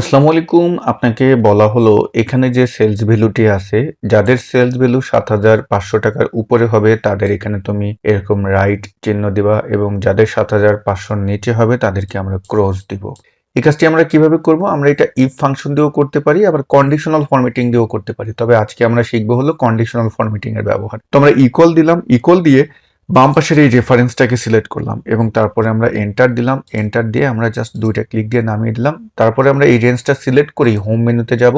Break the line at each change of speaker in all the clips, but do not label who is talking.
আসসালামু আলাইকুম, আপনাকে বলা হলো এখানে যে সেলস ভ্যালুটি আছে, যাদের সেলস ভ্যালু সাত হাজার পাঁচশো টাকার উপরে হবে, তাদের এখানে তুমি এরকম রাইট চিহ্ন দিবা এবং যাদের সাত হাজার পাঁচশোর নিচে হবে, তাদেরকে আমরা ক্রস দিব। এই কাজটি আমরা কীভাবে করব? আমরা এটা ইফ ফাংশন দিয়েও করতে পারি, আবার কন্ডিশনাল ফরম্যাটিং দিয়েও করতে পারি। তবে আজকে আমরা শিখব হলো কন্ডিশনাল ফরম্যাটিং এর ব্যবহার। তো আমরা ইকুয়াল দিলাম। ইকুয়াল দিয়ে বাম পাশের এই রেফারেন্সটাকে সিলেক্ট করলাম এবং তারপরে আমরা এন্টার দিলাম। এন্টার দিয়ে আমরা জাস্ট দুইটা ক্লিক দিয়ে নামিয়ে দিলাম। তারপরে আমরা এই রেঞ্জটা সিলেক্ট করি হোম মেনুতে যাব।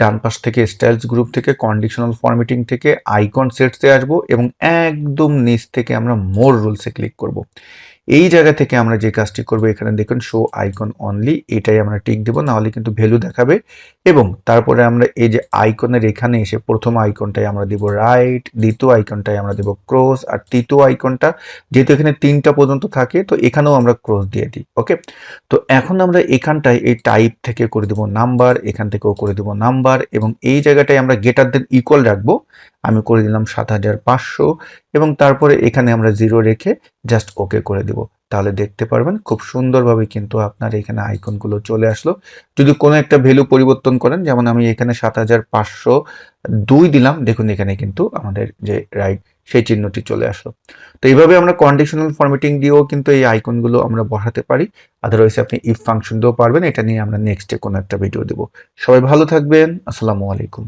ডান পাশ থেকে স্টাইলস গ্রুপ থেকে কন্ডিশনাল ফরম্যাটিং থেকে আইকন সেটসে আসব এবং একদম নিচ থেকে আমরা মোর রুলসে ক্লিক করব। এই জায়গা থেকে আমরা যে কাজটি করব, এখানে দেখুন শো আইকন অনলি এটাই আমরা টিক দেবো, নাহলে কিন্তু ভ্যালু দেখাবে এবং তারপরে আমরা এই যে আইকনের এখানে এসে প্রথম আইকনটাই আমরা দিব রাইট দ্বিতীয় আইকনটাই আমরা দিব ক্রস আর তৃতীয় আইকনটা যেহেতু এখানে তিনটা পর্যন্ত থাকে, তো এখানেও আমরা ক্রস দিয়ে দিই ওকে তো এখন আমরা এখানটায় এই টাইপ থেকে করে দেবো নাম্বার এখান থেকেও করে দেবো নাম্বার এবং এই জায়গাটায় আমরা গেটার দেন ইকুয়াল রাখব। আমি করে দিলাম সাত হাজার পাঁচশো এবং তারপরে এখানে আমরা জিরো রেখে জাস্ট ওকে করে দিব। তাহলে দেখতে পারবেন খুব সুন্দরভাবে কিন্তু আপনার এখানে আইকনগুলো চলে আসলো। যদি কোনো একটা ভ্যালু পরিবর্তন করেন, যেমন আমি এখানে সাত হাজার পাঁচশো দুই দিলাম, দেখুন এখানে কিন্তু আমাদের যে রাইট সেই চিহ্নটি চলে আসলো। তো এইভাবে আমরা কন্ডিশনাল ফরম্যাটিং দিয়েও কিন্তু এই আইকনগুলো আমরা বসাতে পারি। আদারওয়াইজ আপনি ইফ ফাংশন দিয়েও পারবেন। এটা নিয়ে আমরা নেক্সটে কোনো একটা ভিডিও দেবো। সবাই ভালো থাকবেন। আসসালামু আলাইকুম।